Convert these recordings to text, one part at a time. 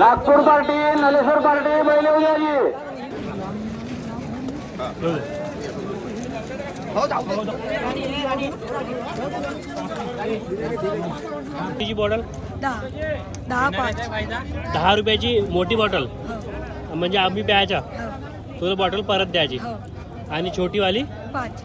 Nagpur party Naleshwar party बैल उद्याची. Bottle? दहा. दहा पाच. दहा रुपयाची मोठी बॉटल. हो. म्हणजे आम्ही प्यायच्या. हो. तुला बॉटल परत द्यायची. हो. आणि छोटीवाली? पाच.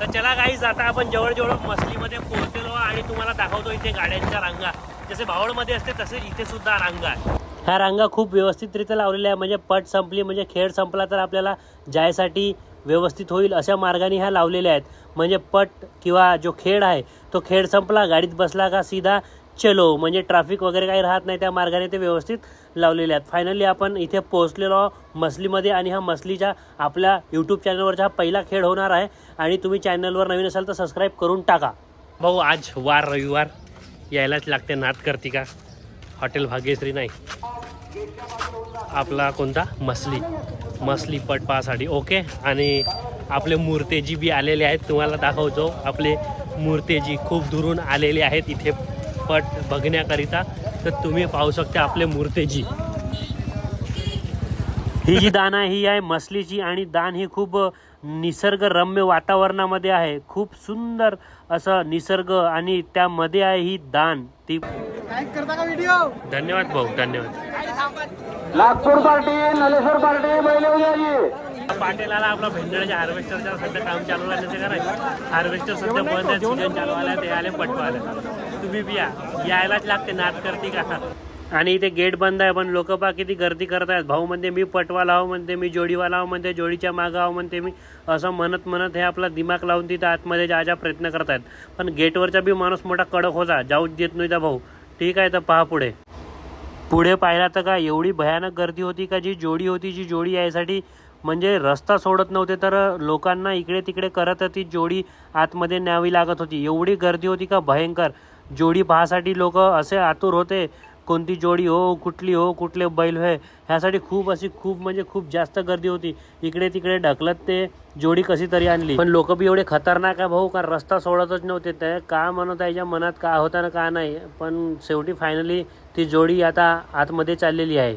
तर चला काहीच आता आपण जवळ जवळ मसलीमध्ये पोहोचलेलो आणि तुम्हाला दाखवतो इथे गाड्यांच्या रांगा. जसे भावडमध्ये असते तसे इथे सुद्धा रांगा आहे ह्या रांगा खूप व्यवस्थितरित्या लावलेल्या आहे म्हणजे पट संपली म्हणजे खेळ संपला तर आपल्याला जायसाठी व्यवस्थित होईल अशा मार्गाने ह्या लावलेल्या आहेत. म्हणजे पट किंवा जो खेळ आहे तो खेळ संपला गाडीत बसला का सीधा चलो. म्हणजे ट्रॅफिक वगैरे काही राहत नाही त्या मार्गाने ते व्यवस्थित लावलेले आहेत. फायनली आपण इथे पोहोचलेलो आहोत मसलीमध्ये आणि हा मसलीच्या आपल्या यूट्यूब चॅनलवरचा हा पहिला खेळ होणार आहे. आणि तुम्ही चॅनलवर नवीन असाल तर सबस्क्राईब करून टाका. भाऊ आज वार रविवार. यायलाच लागते नात करती का? हॉटेल भाग्यश्री नाही. आपला कोणता? मसली. मसली पट पाहासाठी. ओके? आणि आपले मूर्तेजी बी आलेले आहेत. तुम्हाला दाखवतो. आपले मूर्तेजी खूप दुरून आलेले आहेत. इथे पट बघण्याकरिता. तर तुम्ही पाहू शकता आपले मूर्तेजी. ही जी दान आहे ही आहे मसलीची आणि दान ही खूप निसर्गरम्य वातावरणामध्ये आहे. खूप सुंदर असं निसर्ग आणि त्यामध्ये आहे ही दान. ती धन्यवाद भाऊ धन्यवाद. नागपूर पार्टी नलेश्वर पार्टी पाटेलाला आपला भेंडळच्या हार्वेस्टरच्या सध्या काम चालू राहण्याचे कारण हार्वेस्टर सध्या बंद आहे सीजन चालू आला ते आले पटवा आले तुम्ही बी या यायलाच लागते नाद करते का? आणि इथे गेट बंद आहे पण लोक पा किती गर्दी करत आहेत भाऊ म्हणते मी पटवाला हवं म्हणते मी जोडीवाला आहो म्हणते जोडीच्या मागं आहो म्हणते मी असं म्हणत म्हणत हे आपला दिमाग लावून तिथं आतमध्ये जायचा प्रयत्न करत आहेत पण गेटवरचा बी माणूस मोठा कडक होता. जाऊच देत नाही त्या भाऊ. ठीक आहे तर पहा पुढे. पुढे पाहिला तर का एवढी भयानक गर्दी होती का जी जोडी होती जी जोडी यायसाठी म्हणजे रस्ता सोडत नव्हते तर लोकांना इकडे तिकडे करत ती जोडी आतमध्ये न्यावी लागत होती. एवढी गर्दी होती का भयंकर. जोडी पाहासाठी लोक असे आतुर होते कोणती जोडी हो कुठली हो कुठले बैल होय ह्यासाठी खूप अशी खूप म्हणजे खूप जास्त गर्दी होती. इकडे तिकडे ढकलत ते जोडी कशी तरी आणली. पण लोक बी एवढे खतरनाक आहे भाऊ कारण रस्ता सोडतच नव्हते ते. का म्हणत त्याच्या मनात का होता ना का नाही. पण शेवटी फायनली ती जोडी आता आतमध्ये चाललेली आहे.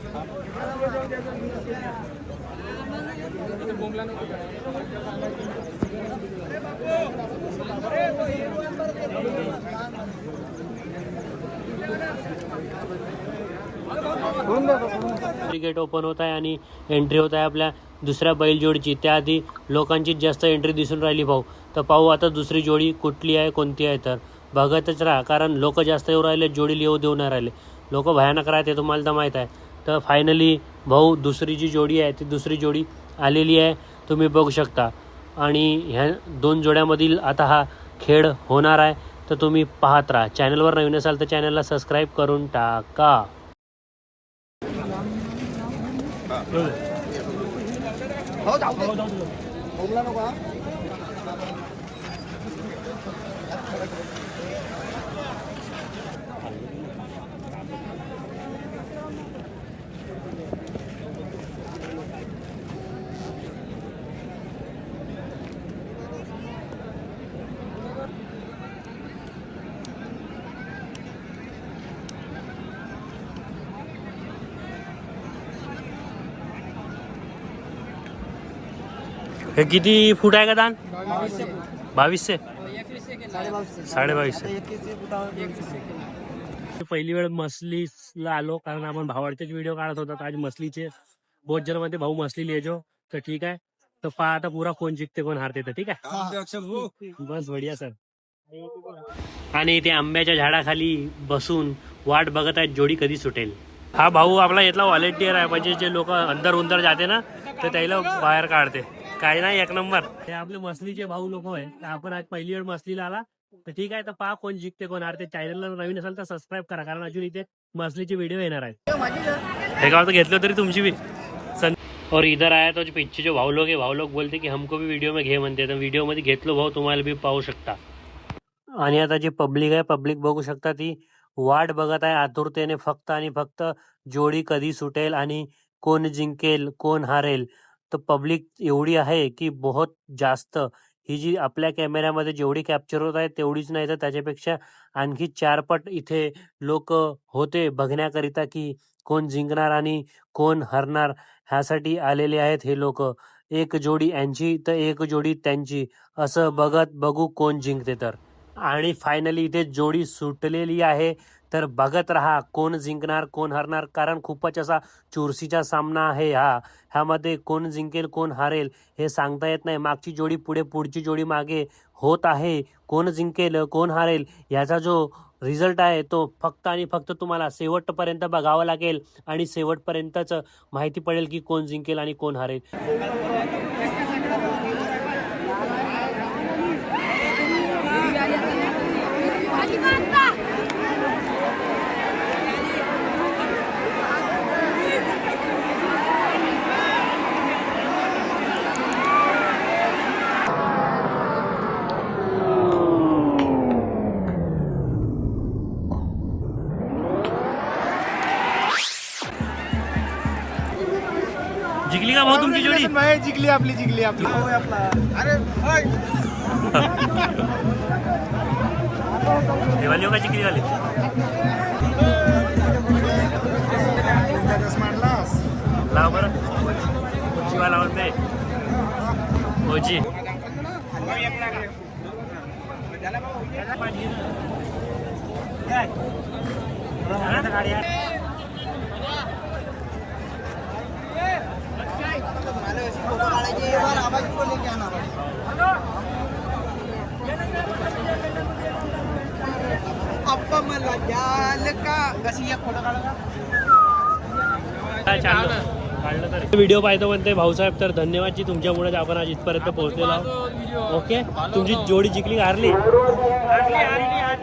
गेट ओपन होत आहे आणि एंट्री होत आहे आपल्या दुसऱ्या बैलजोडीची त्याआधी लोकांची जास्त एंट्री दिसून राहिली भाऊ. तर पाहू आता दुसरी जोडी कुठली आहे कोणती आहे तर. बघतच राहा कारण लोक जास्त येऊ राहिले जोडी येऊ देऊ नाही राहिले. लोक भयानक राहते तुम्हाला तर माहीत आहे. तर फायनली भाऊ दुसरी जी जोडी आहे ती दुसरी जोडी आलेली आहे. तुम्ही बघू शकता. आणि ह्या दोन जोड्यामधील आता हा खेळ होणार आहे. तर तुम्ही पाहत राहा. चॅनलवर नवीन असाल तर चॅनलला सबस्क्राईब करून टाका. हे किती फूट आहे का दान? बावीसशे साडे बावीसशे? पहिली वेळ मसलीला आलो कारण आपण भावाडचेच व्हिडिओ काढत होता. आज मसलीचे बहुत जणमध्ये भाऊ मसली लिहायचो तर ठीक आहे. तर पहा आता पुरा कोण जिंकते कोण हारते तर ठीक आहे. बस बढिया सर आणि ते आंब्याच्या झाडाखाली बसून वाट बघत आहेत जोडी कधी सुटेल. हा भाऊ आपला इथला व्हॉलेंटियर आहे. म्हणजे जे लोक अंदर उंदर जाते ना तर त्याला बाहेर काढते. काही नाही एक नंबर. हे आपले मसलीचे भाऊ लोक आहे आपण आज पहिली वेळ मसलीला आला. तर ठीक आहे तर पहा कोण जिंकते कोण हारते. चॅनलला नवीन असेल तर सबस्क्राईब करा. कारण अजून इथे मसलीचे व्हिडिओ येणार आहेत. हे गाव तर घेतलं तरी तुमची भी सन और इधर आया तो जो पीछे जो भाऊ लोग है भाऊ लोग बोलते की हमको भी व्हिडिओ में घे म्हणते. तर व्हिडिओमध्ये घेतलो भाऊ तुम्हाला बी पाहू शकता. आणि आता जे पब्लिक आहे पब्लिक बघू शकता ती. वाट बघत आहे आतुरतेने फक्त आणि फक्त जोडी कधी सुटेल आणि कोण जिंकेल कोण हारेल. तर पब्लिक एवढी आहे की बहुत जास्त. ही जी आपल्या कॅमेऱ्यामध्ये जेवढी कॅप्चर होत आहे तेवढीच नाही तर त्याच्यापेक्षा आणखी चारपट इथे लोक होते बघण्याकरिता की कोण जिंकणार आणि कोण हरणार ह्यासाठी आलेले आहेत हे लोक. एक जोडी यांची तर एक जोडी त्यांची. असं बघत बघू कोण जिंकते तर. आणि फायनली इथे जोडी सुटलेली आहे. तर बघत राहा कोण जिंकणार कोण हरणार. कारण खूपच असा चुरशीचा सामना आहे हा. ह्यामध्ये कोण जिंकेल कोण हारेल हे सांगता येत नाही. मागची जोडी पुढे पुढची जोडी मागे होत आहे. कोण जिंकेल कोण हारेल याचा जो रिझल्ट आहे तो फक्त आणि फक्त तुम्हाला शेवटपर्यंत बघावा लागेल. आणि शेवटपर्यंतच माहिती पडेल की कोण जिंकेल आणि कोण हारेल. जिंकली का भाऊ तुमची जोडी। जिंकली आपली जिंकली आपली अरे देवाली हो का जिंकली वाली। लाव बरं उजीवा लावून दे ओजी अप्पा व्हिडिओ पाहतो म्हणते भाऊसाहेब तर धन्यवाद जी तुमच्यामुळे आपण आज इथपर्यंत पोहोचलेलो आहोत. ओके? तुमची जोडी जिंकली हारली?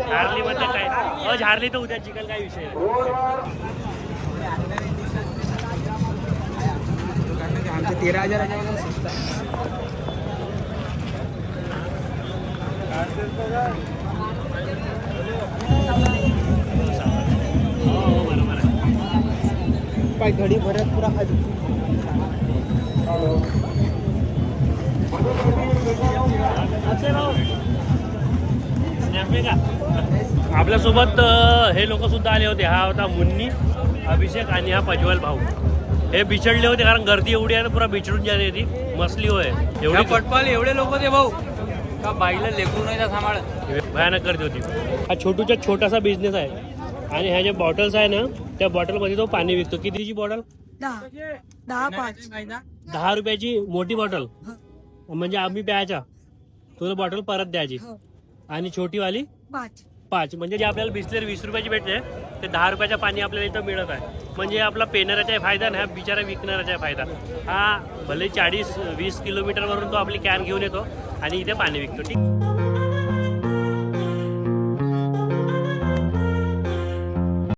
हारली म्हणते काय? आज हारली. तर उद्या जिंकल काय विषय तेरा हजार पाय घडी भरत पुरा आपल्यासोबत हे लोक सुद्धा आले होते. हा होता मुन्नी अभिषेक आणि हा प्रज्वल भाऊ. हे बिछडले होते कारण गर्दी एवढी आहे ना पुरा बिछडून जाते ती. मसली होय. एवढी पटपाल एवढे लोक ते भाऊ. का बाईला लेकरू नाही त्या सांभाळ भयानक गर्दी होती. हा छोटूचा छोटासा बिझनेस आहे. आणि ह्या ज्या बॉटल्स आहे ना त्या बॉटलमध्ये तो पाणी विकतो. कितीची बॉटल दहा. दहा पाच. दहा रुपयाची मोठी बॉटल म्हणजे आम्ही प्यायच्या तुला बॉटल परत द्यायची. हो. आणि छोटीवाली? पाच. पाच. म्हणजे जे आपल्याला बिस्लेर वीस रुपयाची भेटते ते दहा रुपयाच्या पाणी आपल्याला इथं मिळत आहे. म्हणजे आपला पेनाराचा फायदा हा बिचारा विकणाराचा फायदा. हा भले चाळीस वीस किलोमीटरवरून तो आपली कॅन घेऊन येतो आणि इथे पाणी विकतो. ठीक?